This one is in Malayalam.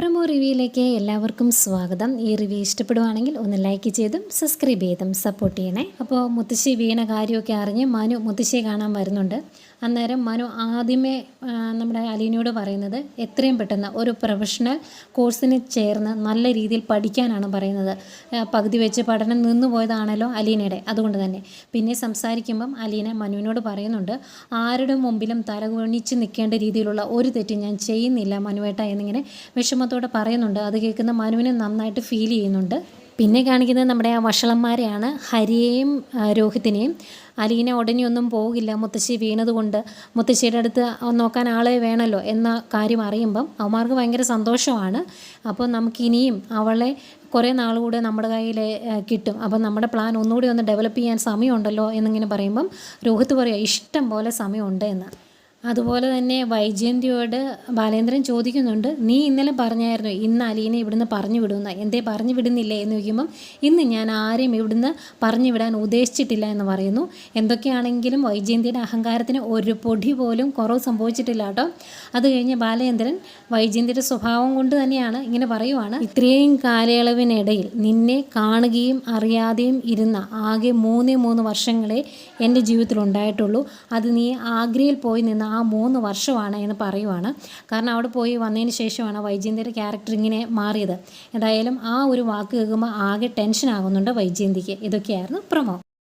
പ്രമോ റിവ്യൂയിലേക്ക് എല്ലാവർക്കും സ്വാഗതം. ഈ റിവ്യൂ ഇഷ്ടപ്പെടുവാണെങ്കിൽ ഒന്ന് ലൈക്ക് ചെയ്തും സബ്സ്ക്രൈബ് ചെയ്തും സപ്പോർട്ട് ചെയ്യണേ. അപ്പോൾ മുത്തശ്ശി വീണ കാര്യമൊക്കെ അറിഞ്ഞ് മനു മുത്തശ്ശിയെ കാണാൻ വരുന്നുണ്ട്. അന്നേരം മനു ആദ്യമേ നമ്മുടെ അലീനയോട് പറയുന്നത് എത്രയും പെട്ടെന്ന് ഒരു പ്രൊഫഷണൽ കോഴ്സിന് ചേർന്ന് നല്ല രീതിയിൽ പഠിക്കാനാണ് പറയുന്നത്. പകുതി വെച്ച് പഠനം നിന്നു പോയതാണല്ലോ അലീനയുടെ. അതുകൊണ്ട് തന്നെ. പിന്നെ സംസാരിക്കുമ്പം അലീന മനുവിനോട് പറയുന്നുണ്ട് ആരുടെ മുമ്പിലും തലകുണിച്ച് നിൽക്കേണ്ട രീതിയിലുള്ള ഒരു തെറ്റും ഞാൻ ചെയ്യുന്നില്ല മനുവേട്ട എന്നിങ്ങനെ വിഷമത്തോടെ പറയുന്നുണ്ട്. അത് കേൾക്കുന്ന മനുവിന് നന്നായിട്ട് ഫീൽ ചെയ്യുന്നുണ്ട്. പിന്നെ കാണിക്കുന്നത് നമ്മുടെ ആ വഷളന്മാരെയാണ്. ഹരിയെയും രോഹിത്തിനെയും. അലീന ഉടനെയൊന്നും പോകില്ല. മുത്തശ്ശി വീണതുകൊണ്ട് മുത്തശ്ശിയുടെ അടുത്ത് നോക്കാൻ ആളെ വേണമല്ലോ എന്ന കാര്യം അറിയുമ്പം അവന്മാർക്ക് ഭയങ്കര സന്തോഷമാണ്. അപ്പോൾ നമുക്കിനിയും അവളെ കുറേ നാളുകൂടെ നമ്മുടെ കയ്യിൽ കിട്ടും. അപ്പം നമ്മുടെ പ്ലാൻ ഒന്നുകൂടി ഒന്ന് ഡെവലപ്പ് ചെയ്യാൻ സമയമുണ്ടല്ലോ എന്നിങ്ങനെ പറയുമ്പം രോഹിത്ത് പറയുക ഇഷ്ടം പോലെ സമയമുണ്ട് എന്ന്. അതുപോലെ തന്നെ വൈജയന്തിയോട് ബാലേന്ദ്രൻ ചോദിക്കുന്നുണ്ട് നീ ഇന്നലെ പറഞ്ഞായിരുന്നു ഇന്ന് അലീനെ ഇവിടുന്ന് പറഞ്ഞു വിടുന്ന എന്തേ പറഞ്ഞു വിടുന്നില്ലേ? എന്ന് ചോദിക്കുമ്പം ഇന്ന് ഞാൻ ആരെയും ഇവിടുന്ന് പറഞ്ഞു വിടാൻ ഉദ്ദേശിച്ചിട്ടില്ല എന്ന് പറയുന്നു. എന്തൊക്കെയാണെങ്കിലും വൈജയന്തിയുടെ അഹങ്കാരത്തിന് ഒരു പൊടി പോലും കുറവ് സംഭവിച്ചിട്ടില്ല കേട്ടോ. അത് കഴിഞ്ഞ് ബാലേന്ദ്രൻ വൈജയന്തിയുടെ സ്വഭാവം കൊണ്ട് തന്നെയാണ് ഇങ്ങനെ പറയുവാണ്. ഇത്രയും കാലയളവിനിടയിൽ നിന്നെ കാണുകയും അറിയാതെയും ഇരുന്ന ആകെ മൂന്നേ മൂന്ന് വർഷങ്ങളെ എന്റെ ജീവിതത്തിൽ ഉണ്ടായിട്ടുള്ളൂ അത് നീ ആഗ്രയിൽ പോയി നിന്ന ആ മൂന്ന് വർഷമാണ് എന്ന് പറയുവാണ്. കാരണം അവിടെ പോയി വന്നതിന് ശേഷമാണ് വൈജയന്തിയുടെ ക്യാരക്ടർ ഇങ്ങനെ മാറിയത്. എന്തായാലും ആ ഒരു വാക്ക് കേൾക്കുമ്പോൾ ആകെ ടെൻഷൻ ആകുന്നുണ്ട് വൈജയന്തിക്ക്. ഇതൊക്കെയായിരുന്നു പ്രമോ